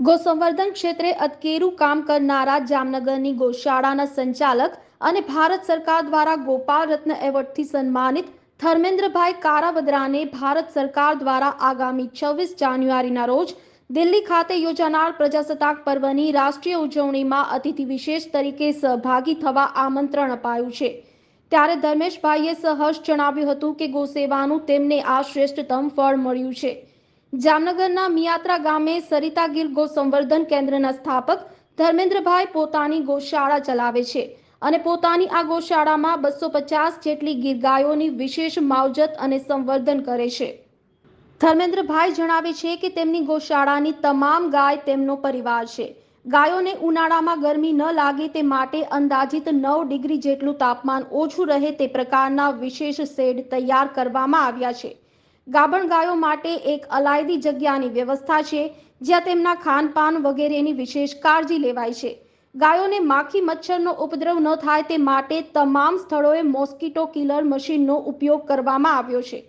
ગોસંવર્ધન ક્ષેત્રે અટકેરું કામ કરનારા જામનગરની ગોશાળાના સંચાલક અને ભારત સરકાર દ્વારા ગોપાલ રત્ન એવોર્ડથી સન્માનિત ધર્મેન્દ્રભાઈ કારાવદરાને ભારત સરકાર દ્વારા આગામી છવ્વીસ જાન્યુઆરીના રોજ દિલ્હી ખાતે યોજાનાર પ્રજાસત્તાક પર્વની રાષ્ટ્રીય ઉજવણીમાં અતિથિ વિશેષ તરીકે સહભાગી થવા આમંત્રણ અપાયું છે. ત્યારે ધર્મેશભાઈએ સહર્ષ જણાવ્યું હતું કે ગોસેવાનું તેમને આ શ્રેષ્ઠતમ ફળ મળ્યું છે. જામનગરના મિયાત્રા ગામે સરિતા ગીર ગો સંવર્ધન કેન્દ્રના સ્થાપક ધર્મેન્દ્રભાઈ પોતાની ગોશાળા ચલાવે છે અને પોતાની આ ગૌશાળામાં બસો પચાસ જેટલી ગીર ગાયોની વિશેષ માવજત અને સંવર્ધન કરે છે. ધર્મેન્દ્રભાઈ જણાવે છે કે તેમની ગૌશાળાની તમામ ગાય તેમનો પરિવાર છે. ગાયોને ઉનાળામાં ગરમી ન લાગે તે માટે અંદાજિત નવ ડિગ્રી જેટલું તાપમાન ઓછું રહે તે પ્રકારના વિશેષ શેડ તૈયાર કરવામાં આવ્યા છે. ગાભણ ગાયો માટે એક અલાયદી જગ્યાની વ્યવસ્થા છે, જ્યાં તેમના ખાનપાન વગેરેની વિશેષ કાળજી લેવાય છે. ગાયોને માખી મચ્છરનો ઉપદ્રવ ન થાય તે માટે તમામ સ્થળોએ મોસ્કીટો કિલર મશીનનો ઉપયોગ કરવામાં આવ્યો છે.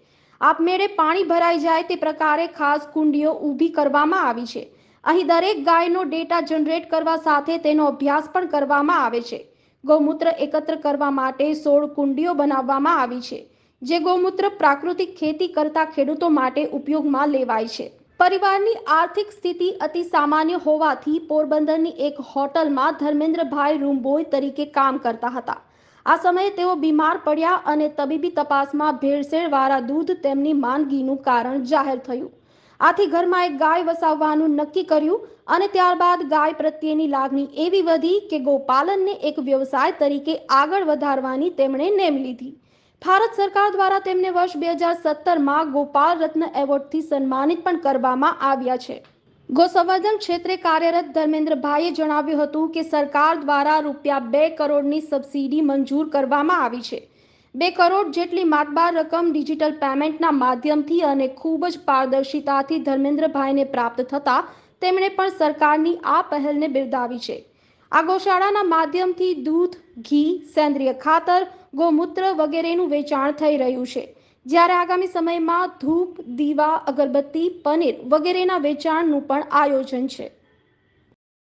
આપમેળે પાણી ભરાઈ જાય તે પ્રકારે ખાસ કુંડીઓ ઊભી કરવામાં આવી છે. અહીં દરેક ગાયનો ડેટા જનરેટ કરવા સાથે તેનો અભ્યાસ પણ કરવામાં આવે છે. ગૌમૂત્ર એકત્ર કરવા માટે સોળ કુંડીઓ બનાવવામાં આવી છે. જે ગૌમૂત્ર પ્રાકૃતિક ખેતી કરતા ખેડૂતો માટે ઉપયોગમાં લેવાય છે. પરિવારની આર્થિક સ્થિતિ અતિ સામાન્ય હોવાથી પોરબંદરની એક હોટલમાં ધર્મેન્દ્રભાઈ રૂમબોય તરીકે કામ કરતા હતા. આ સમયે તેઓ બીમાર પડ્યા અને તબીબી તપાસમાં ભેળસેળવાળા દૂધ તેમની માંદગીનું કારણ જાહેર થયું. આથી ઘરમાં એક ગાય વસાવવાનું નક્કી કર્યું અને ત્યારબાદ ગાય પ્રત્યેની લાગણી એવી વધી કે ગોપાલનને એક વ્યવસાય તરીકે આગળ વધારવાની તેમણે નેમ લીધી. ભારત સરકાર દ્વારા તેમને વર્ષ બે હજાર સત્તરમાં ગોપાલ રત્ન એવોર્ડથી સન્માનિત પણ કરવામાં આવ્યા છે. ગોસંવર્ધન ક્ષેત્રે કાર્યરત ધર્મેન્દ્રભાઈએ જણાવ્યું હતું કે સરકાર દ્વારા રૂપિયા બે કરોડની સબસિડી મંજૂર કરવામાં આવી છે. બે કરોડ જેટલી માતબાર રકમ ડિજિટલ પેમેન્ટના માધ્યમથી અને ખૂબ જ પારદર્શિતાથી ધર્મેન્દ્રભાઈને પ્રાપ્ત થતાં તેમણે પણ સરકારની આ પહેલને બિરદાવી છે. આ ગૌશાળાના માધ્યમથી દૂધ, ઘી, સેન્દ્રિય ખાતર, ગૌમૂત્ર વગેરેનું વેચાણ થઈ રહ્યું છે. જ્યારે આગામી સમયમાં ધૂપ, દીવા, અગરબત્તી, પનીર વગેરેના વેચાણનું પણ આયોજન છે.